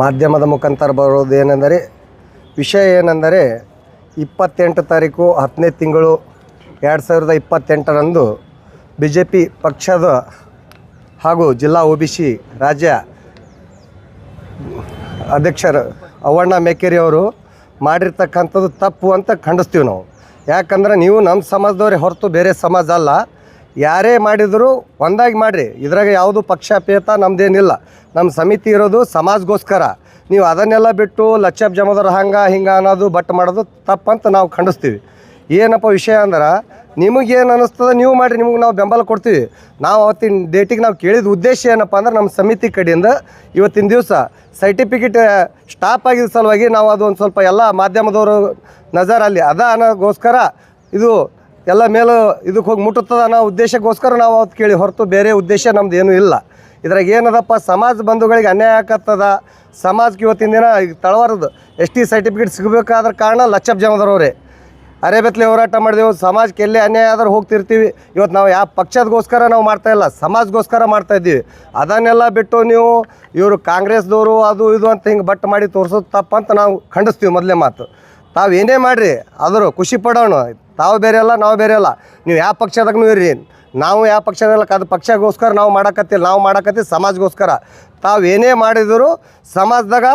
ಮಾಧ್ಯಮದ ಮುಖಾಂತರ ಬರೋದು ಏನೆಂದರೆ, ವಿಷಯ ಏನೆಂದರೆ, ಇಪ್ಪತ್ತೆಂಟು ತಾರೀಕು ಹತ್ತನೇ ತಿಂಗಳು ಎರಡು ಸಾವಿರದ ಇಪ್ಪತ್ತೆಂಟರಂದು ಬಿ ಜೆ ಪಿ ಪಕ್ಷದ ಹಾಗೂ ಜಿಲ್ಲಾ ಒ ಬಿ ಸಿ ರಾಜ್ಯ ಅಧ್ಯಕ್ಷರು ಅವಣ್ಣ ಮೇಕೇರಿ ಅವರು ಮಾಡಿರ್ತಕ್ಕಂಥದ್ದು ತಪ್ಪು ಅಂತ ಖಂಡಿಸ್ತೀವಿ ನಾವು. ಯಾಕಂದ್ರೆ ನೀವು ನಮ್ಮ ಸಮಾಜದವ್ರೆ ಹೊರತು ಬೇರೆ ಸಮಾಜ ಅಲ್ಲ. ಯಾರೇ ಮಾಡಿದರೂ ಒಂದಾಗಿ ಮಾಡಿರಿ. ಇದ್ರಾಗ ಯಾವುದು ಪಕ್ಷಾಪೇತ ನಮ್ಮದೇನಿಲ್ಲ ನಮ್ಮ ಸಮಿತಿ ಇರೋದು ಸಮಾಜಗೋಸ್ಕರ. ನೀವು ಅದನ್ನೆಲ್ಲ ಬಿಟ್ಟು ಲಚ್ಚಪ್ ಜಮದವ್ರು ಹಂಗೆ ಹಿಂಗೆ ಅನ್ನೋದು ಬಟ್ ಮಾಡೋದು ತಪ್ಪಂತ ನಾವು ಖಂಡಿಸ್ತೀವಿ. ಏನಪ್ಪ ವಿಷಯ ಅಂದ್ರೆ ನಿಮಗೇನು ಅನ್ನಿಸ್ತದೆ ನೀವು ಮಾಡಿರಿ, ನಿಮಗೆ ನಾವು ಬೆಂಬಲ ಕೊಡ್ತೀವಿ. ನಾವು ಅವತ್ತಿನ ಡೇಟಿಗೆ ನಾವು ಕೇಳಿದ ಉದ್ದೇಶ ಏನಪ್ಪ ಅಂದ್ರೆ ನಮ್ಮ ಸಮಿತಿ ಕಡೆಯಿಂದ ಇವತ್ತಿನ ದಿವಸ ಸರ್ಟಿಫಿಕೇಟ್ ಸ್ಟಾಪ್ ಆಗಿದ್ದ ಸಲುವಾಗಿ ನಾವು ಅದು ಒಂದು ಸ್ವಲ್ಪ ಎಲ್ಲ ಮಾಧ್ಯಮದವರು ನಜರಲ್ಲಿ ಅದ ಅನ್ನೋಗೋಸ್ಕರ ಇದು ಎಲ್ಲ ಮೇಲೂ ಇದಕ್ಕೆ ಹೋಗಿ ಮುಟ್ಟುತ್ತದೆ ಅನ್ನೋ ಉದ್ದೇಶಕ್ಕೋಸ್ಕರ ನಾವು ಅವತ್ತು ಕೇಳಿ ಹೊರತು ಬೇರೆ ಉದ್ದೇಶ ನಮ್ದು ಏನೂ ಇಲ್ಲ. ಇದ್ರಾಗ ಏನದಪ್ಪ, ಸಮಾಜ ಬಂಧುಗಳಿಗೆ ಅನ್ಯಾಯ ಆಗತ್ತದ? ಸಮಾಜಕ್ಕೆ ಇವತ್ತಿನ ದಿನ ಈಗ ತಳವಾರದು. ಎಸ್ ಟಿ ಸರ್ಟಿಫಿಕೇಟ್ ಸಿಗಬೇಕಾದ್ರ ಕಾರಣ ಲಚ್ಚಪ್ ಜಮದರವರೇ ಅರೆಬೆತ್ಲೆ ಹೋರಾಟ ಮಾಡಿದೆವು, ಸಮಾಜಕ್ಕೆ ಎಲ್ಲೇ ಅನ್ಯಾಯ ಆದರೂ ಹೋಗ್ತಿರ್ತೀವಿ. ಇವತ್ತು ನಾವು ಯಾವ ಪಕ್ಷದಗೋಸ್ಕರ ನಾವು ಮಾಡ್ತಾ ಇಲ್ಲ, ಸಮಾಜಗೋಸ್ಕರ ಮಾಡ್ತಾ ಇದ್ದೀವಿ. ಅದನ್ನೆಲ್ಲ ಬಿಟ್ಟು ನೀವು ಇವರು ಕಾಂಗ್ರೆಸ್ದವರು ಅದು ಇದು ಅಂತ ಹಿಂಗೆ ಬಟ್ ಮಾಡಿ ತೋರಿಸೋದು ತಪ್ಪಂತ ನಾವು ಖಂಡಿಸ್ತೀವಿ ಮೊದಲೇ ಮಾತು. ತಾವು ಏನೇ ಮಾಡಿರಿ, ಆದರೂ ಖುಷಿ ಪಡೋಣ. ತಾವು ಬೇರೆ ಅಲ್ಲ, ನಾವು ಬೇರೆ ಅಲ್ಲ. ನೀವು ಯಾವ ಪಕ್ಷದಾಗೂ ಇರ್ರಿ? ನಾವು ಯಾವ ಪಕ್ಷದಲ್ಲ ಅದು ಪಕ್ಷಗೋಸ್ಕರ ನಾವು ಮಾಡಕತ್ತಿಲ್ಲ, ನಾವು ಮಾಡಕತ್ತಿ ಸಮಾಜಗೋಸ್ಕರ. ತಾವು ಏನೇ ಮಾಡಿದರೂ ಸಮಾಜದಾಗ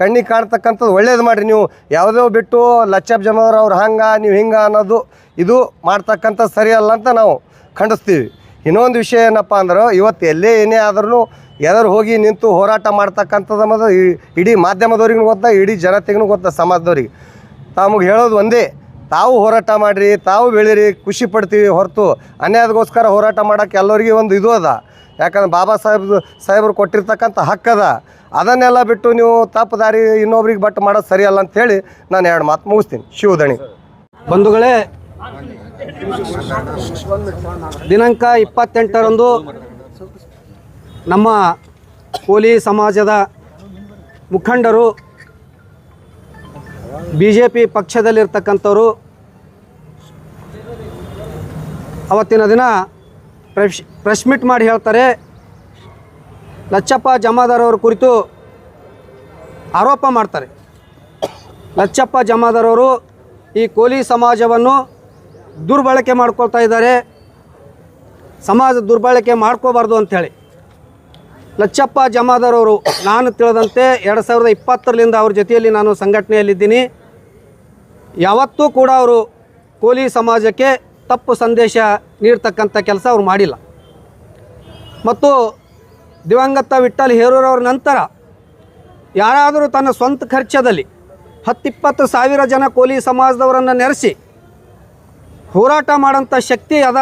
ಕಣ್ಣಿಗೆ ಕಾಣ್ತಕ್ಕಂಥದ್ದು ಒಳ್ಳೇದು ಮಾಡಿರಿ ನೀವು. ಯಾವುದೋ ಬಿಟ್ಟು ಲಚ್ಚಪ್ ಜಮದವ್ರು ಅವ್ರು ಹಂಗೆ, ನೀವು ಹಿಂಗೆ ಅನ್ನೋದು ಇದು ಮಾಡ್ತಕ್ಕಂಥದ್ದು ಸರಿಯಲ್ಲ ಅಂತ ನಾವು ಖಂಡಿಸ್ತೀವಿ. ಇನ್ನೊಂದು ವಿಷಯ ಏನಪ್ಪ ಅಂದ್ರೆ, ಇವತ್ತು ಎಲ್ಲೇ ಏನೇ ಆದ್ರೂ ಎದರು ಹೋಗಿ ನಿಂತು ಹೋರಾಟ ಮಾಡ್ತಕ್ಕಂಥದ್ದು ಅನ್ನೋದು ಇಡೀ ಮಾಧ್ಯಮದವ್ರಿಗೂ ಗೊತ್ತಾ, ಇಡೀ ಜನತೆಗೂ ಗೊತ್ತಾ, ಸಮಾಜದವ್ರಿಗೆ. ತಮಗೆ ಹೇಳೋದು ಒಂದೇ ತಾವು ಹೋರಾಟ ಮಾಡಿರಿ, ತಾವು ಬೆಳೀರಿ, ಖುಷಿ ಪಡ್ತೀವಿ ಹೊರತು. ಅನ್ಯಾಯದಗೋಸ್ಕರ ಹೋರಾಟ ಮಾಡೋಕ್ಕೆ ಎಲ್ಲರಿಗೆ ಒಂದು ಇದು ಅದ. ಯಾಕಂದ್ರೆ ಬಾಬಾ ಸಾಹೇಬ್, ಸಾಹೇಬರು ಕೊಟ್ಟಿರ್ತಕ್ಕಂಥ ಹಕ್ಕದ ಅದನ್ನೆಲ್ಲ ಬಿಟ್ಟು ನೀವು ತಪ್ಪು ದಾರಿ ಇನ್ನೊಬ್ರಿಗೆ ಬಟ್ ಮಾಡೋದು ಸರಿಯಲ್ಲ ಅಂಥೇಳಿ ನಾನು ಎರಡು ಮಾತು ಮುಗಿಸ್ತೀನಿ. ಶಿವದಣಿ ಬಂಧುಗಳೇ, ದಿನಾಂಕ ಇಪ್ಪತ್ತೆಂಟರಂದು ನಮ್ಮ ಕೋಲಿ ಸಮಾಜದ ಮುಖಂಡರು ಬಿ ಜೆ ಪಿ ಪಕ್ಷದಲ್ಲಿರ್ತಕ್ಕಂಥವ್ರು ಅವತ್ತಿನ ದಿನ ಪ್ರೆಶ್ ಪ್ರೆಸ್ ಮೀಟ್ ಮಾಡಿ ಹೇಳ್ತಾರೆ. ಲಚ್ಚಪ್ಪ ಜಮಾದಾರ್ ಅವರ ಕುರಿತು ಆರೋಪ ಮಾಡ್ತಾರೆ. ಲಚ್ಚಪ್ಪ ಜಮಾದಾರ್ ಅವರು ಈ ಕೋಲಿ ಸಮಾಜವನ್ನು ದುರ್ಬಳಕೆ ಮಾಡ್ಕೊಳ್ತಾ ಇದ್ದಾರೆ. ಸಮಾಜ ದುರ್ಬಳಕೆ ಮಾಡ್ಕೋಬಾರ್ದು ಅಂಥೇಳಿ ಲಚ್ಚಪ್ಪ ಜಮಾದಾರ್ ಅವರು ನಾನು ತಿಳಿದಂತೆ ಎರಡು ಸಾವಿರದ ಇಪ್ಪತ್ತರಲ್ಲಿಂದ ಅವ್ರ ಜೊತೆಯಲ್ಲಿ ನಾನು ಸಂಘಟನೆಯಲ್ಲಿದ್ದೀನಿ. ಯಾವತ್ತೂ ಕೂಡ ಅವರು ಕೋಲಿ ಸಮಾಜಕ್ಕೆ ತಪ್ಪು ಸಂದೇಶ ನೀಡ್ತಕ್ಕಂಥ ಕೆಲಸ ಅವ್ರು ಮಾಡಿಲ್ಲ. ಮತ್ತು ದಿವಂಗತ ವಿಠಲ್ ಹೇರೂರವ್ರ ನಂತರ ಯಾರಾದರೂ ತನ್ನ ಸ್ವಂತ ಖರ್ಚದಲ್ಲಿ ಹತ್ತಿಪ್ಪತ್ತು ಸಾವಿರ ಜನ ಕೋಲಿ ಸಮಾಜದವರನ್ನು ನೆರೆಸಿ ಹೋರಾಟ ಮಾಡೋಂಥ ಶಕ್ತಿ ಅದ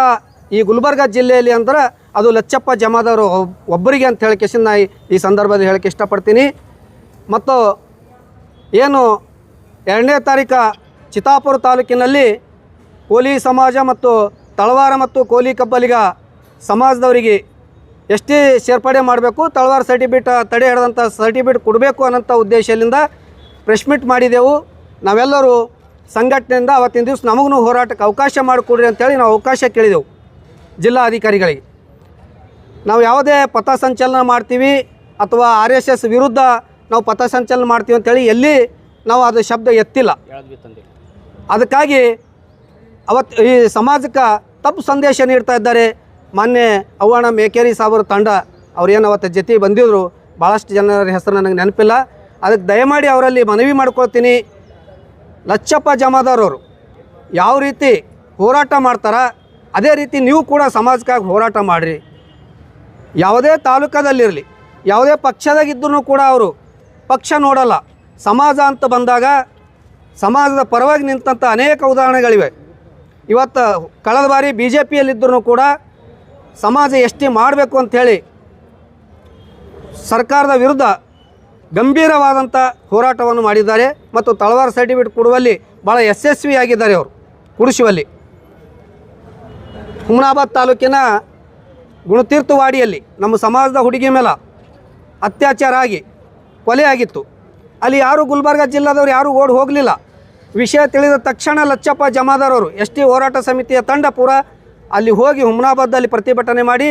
ಈ ಗುಲ್ಬರ್ಗ ಜಿಲ್ಲೆಯಲ್ಲಿ ಅಂದ್ರೆ ಅದು ಲಚ್ಚಪ್ಪ ಜಮಾದವರು ಒಬ್ಬರಿಗೆ ಅಂತ ಹೇಳಕ್ಕೆ ನಾ ಈ- ಸಂದರ್ಭದಲ್ಲಿ ಹೇಳಕ್ಕೆ ಇಷ್ಟಪಡ್ತೀನಿ. ಮತ್ತು ಏನು ಎರಡನೇ ತಾರೀಕು ಚಿತ್ತಾಪುರ ತಾಲೂಕಿನಲ್ಲಿ ಕೋಲಿ ಸಮಾಜ ಮತ್ತು ತಳವಾರ ಮತ್ತು ಕೋಲಿ ಕಬ್ಬಲಿಗ ಸಮಾಜದವರಿಗೆ ಎಷ್ಟೇ ಸೇರ್ಪಡೆ ಮಾಡಬೇಕು ತಳವಾರ ಸರ್ಟಿಫಿಕೇಟ್ ತಡೆ ಹಿಡಿದಂಥ ಸರ್ಟಿಫಿಕೇಟ್ ಕೊಡಬೇಕು ಅನ್ನೋಂಥ ಉದ್ದೇಶದಿಂದ ಪ್ರೆಸ್ ಮೀಟ್ ಮಾಡಿದೆವು. ನಾವೆಲ್ಲರೂ ಸಂಘಟನೆಯಿಂದ ಅವತ್ತಿನ ದಿವಸ ನಮಗೂ ಹೋರಾಟಕ್ಕೆ ಅವಕಾಶ ಮಾಡಿಕೊಡ್ರಿ ಅಂತೇಳಿ ನಾವು ಅವಕಾಶ ಕೇಳಿದೆವು ಜಿಲ್ಲಾಧಿಕಾರಿಗಳಿಗೆ. ನಾವು ಯಾವುದೇ ಪಥಸಂಚಲನ ಮಾಡ್ತೀವಿ ಅಥವಾ ಆರ್ ಎಸ್ ಎಸ್ ವಿರುದ್ಧ ನಾವು ಪಥಸಂಚಲನ ಮಾಡ್ತೀವಿ ಅಂತೇಳಿ ಎಲ್ಲಿ ನಾವು ಅದು ಶಬ್ದ ಎತ್ತಿಲ್ಲ. ಅದಕ್ಕಾಗಿ ಅವತ್ತು ಈ ಸಮಾಜಕ್ಕೆ ತಪ್ಪು ಸಂದೇಶ ನೀಡ್ತಾ ಇದ್ದಾರೆ. ಮೊನ್ನೆ ಅವ್ವಣ್ಣ ಮೇಕೇರಿ ಸಾಬರ ತಂಡ ಅವ್ರೇನು ಅವತ್ತು ಜೊತೆ ಬಂದಿದ್ರು ಭಾಳಷ್ಟು ಜನರ ಹೆಸರು ನನಗೆ ನೆನಪಿಲ್ಲ. ಅದಕ್ಕೆ ದಯಮಾಡಿ ಅವರಲ್ಲಿ ಮನವಿ ಮಾಡ್ಕೊಳ್ತೀನಿ. ಲಚ್ಚಪ್ಪ ಜಮಾದಾರವರು ಯಾವ ರೀತಿ ಹೋರಾಟ ಮಾಡ್ತಾರ, ಅದೇ ರೀತಿ ನೀವು ಕೂಡ ಸಮಾಜಕ್ಕಾಗಿ ಹೋರಾಟ ಮಾಡಿರಿ. ಯಾವುದೇ ತಾಲೂಕದಲ್ಲಿರಲಿ, ಯಾವುದೇ ಪಕ್ಷದಾಗಿದ್ದರೂ ಕೂಡ ಅವರು ಪಕ್ಷ ನೋಡಲ್ಲ. ಸಮಾಜ ಅಂತ ಬಂದಾಗ, ಸಮಾಜದ ಪರವಾಗಿ ನಿಂತಂಥ ಅನೇಕ ಉದಾಹರಣೆಗಳಿವೆ. ಇವತ್ತು ಕಳೆದ ಬಾರಿ ಬಿ ಜೆ ಪಿಯಲ್ಲಿದ್ದರೂ ಕೂಡ ಸಮಾಜ ಎಷ್ಟಿ ಮಾಡಬೇಕು ಅಂಥೇಳಿ ಸರ್ಕಾರದ ವಿರುದ್ಧ ಗಂಭೀರವಾದಂಥ ಹೋರಾಟವನ್ನು ಮಾಡಿದ್ದಾರೆ ಮತ್ತು ತಳವಾರ ಸರ್ಟಿಫಿಕೇಟ್ ಕೊಡುವಲ್ಲಿ ಭಾಳ ಯಶಸ್ವಿಯಾಗಿದ್ದಾರೆ ಅವರು, ಕುಡಿಸುವಲ್ಲಿ. ಹುಮನಾಬಾದ್ ತಾಲೂಕಿನ ಗುಣತೀರ್ಥವಾಡಿಯಲ್ಲಿ ನಮ್ಮ ಸಮಾಜದ ಹುಡುಗಿ ಮೇಲೆ ಅತ್ಯಾಚಾರ ಆಗಿ ಕೊಲೆ ಆಗಿತ್ತು. ಅಲ್ಲಿ ಯಾರೂ ಗುಲ್ಬರ್ಗ ಜಿಲ್ಲಾದವ್ರು ಯಾರೂ ಓಡಿ ಹೋಗಲಿಲ್ಲ. ವಿಷಯ ತಿಳಿದ ತಕ್ಷಣ ಲಚ್ಚಪ್ಪ ಜಮಾದಾರವರು ಎಸ್ ಟಿ ಹೋರಾಟ ಸಮಿತಿಯ ತಂಡ ಪೂರ ಅಲ್ಲಿ ಹೋಗಿ ಹುಮ್ನಾಬಾದಲ್ಲಿ ಪ್ರತಿಭಟನೆ ಮಾಡಿ,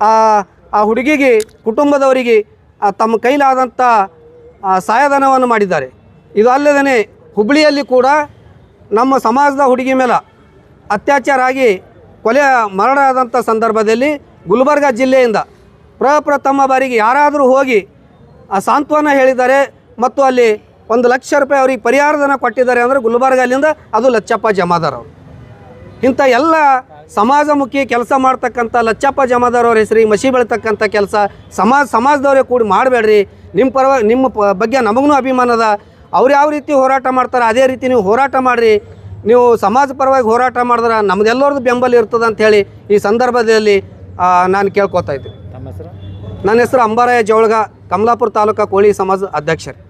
ಆ ಹುಡುಗಿಗೆ, ಕುಟುಂಬದವರಿಗೆ ತಮ್ಮ ಕೈಲಾದಂಥ ಸಹಾಯಧನವನ್ನು ಮಾಡಿದ್ದಾರೆ. ಇದು ಅಲ್ಲದೇ ಹುಬ್ಬಳ್ಳಿಯಲ್ಲಿ ಕೂಡ ನಮ್ಮ ಸಮಾಜದ ಹುಡುಗಿ ಮೇಲೆ ಅತ್ಯಾಚಾರ ಆಗಿ ಕೊಲೆ, ಮರಣ ಆದಂಥ ಸಂದರ್ಭದಲ್ಲಿ ಗುಲ್ಬರ್ಗ ಜಿಲ್ಲೆಯಿಂದ ಪ್ರಪ್ರಥಮ ಬಾರಿಗೆ ಯಾರಾದರೂ ಹೋಗಿ, ಆ, ಸಾಂತ್ವನ ಹೇಳಿದ್ದಾರೆ ಮತ್ತು ಅಲ್ಲಿ ಒಂದು ಲಕ್ಷ ರೂಪಾಯಿ ಅವ್ರಿಗೆ ಪರಿಹಾರಧನ ಕೊಟ್ಟಿದ್ದಾರೆ ಅಂದರೆ ಗುಲ್ಬರ್ಗಲ್ಲಿಂದ ಅದು ಲಚ್ಚಪ್ಪ ಜಮಾದಾರ್ ಅವರು. ಇಂಥ ಎಲ್ಲ ಸಮಾಜಮುಖಿ ಕೆಲಸ ಮಾಡ್ತಕ್ಕಂಥ ಲಚ್ಚಪ್ಪ ಜಮಾದಾರ್ ಅವ್ರ ಹೆಸರಿಗೆ ಮಸಿ ಬೆಳತಕ್ಕಂಥ ಕೆಲಸ ಸಮಾಜ ಸಮಾಜದವರೇ ಕೂಡಿ ಮಾಡಬೇಡ್ರಿ. ನಿಮ್ಮ ಪರವಾಗಿ ನಿಮ್ಮ ಪ ಬಗ್ಗೆ ನಮಗೂ ಅಭಿಮಾನ ಅದ. ಅವ್ರು ಯಾವ ರೀತಿ ಹೋರಾಟ ಮಾಡ್ತಾರೆ ಅದೇ ರೀತಿ ನೀವು ಹೋರಾಟ ಮಾಡಿರಿ. ನೀವು ಸಮಾಜ ಪರವಾಗಿ ಹೋರಾಟ ಮಾಡಿದ್ರೆ ನಮ್ದೆಲ್ಲರದ್ದು ಬೆಂಬಲ ಇರ್ತದೆ ಅಂಥೇಳಿ ಈ ಸಂದರ್ಭದಲ್ಲಿ ನಾನು ಕೇಳ್ಕೊತಾ ಇದ್ದೀನಿ. ನನ್ನ ಹೆಸರು ಅಂಬಾರಾಯ ಜೋಳ್ಗ ಕಮಲಾಪುರ ತಾಲೂಕಾ ಕೋಳಿ ಸಮಾಜ ಅಧ್ಯಕ್ಷರು.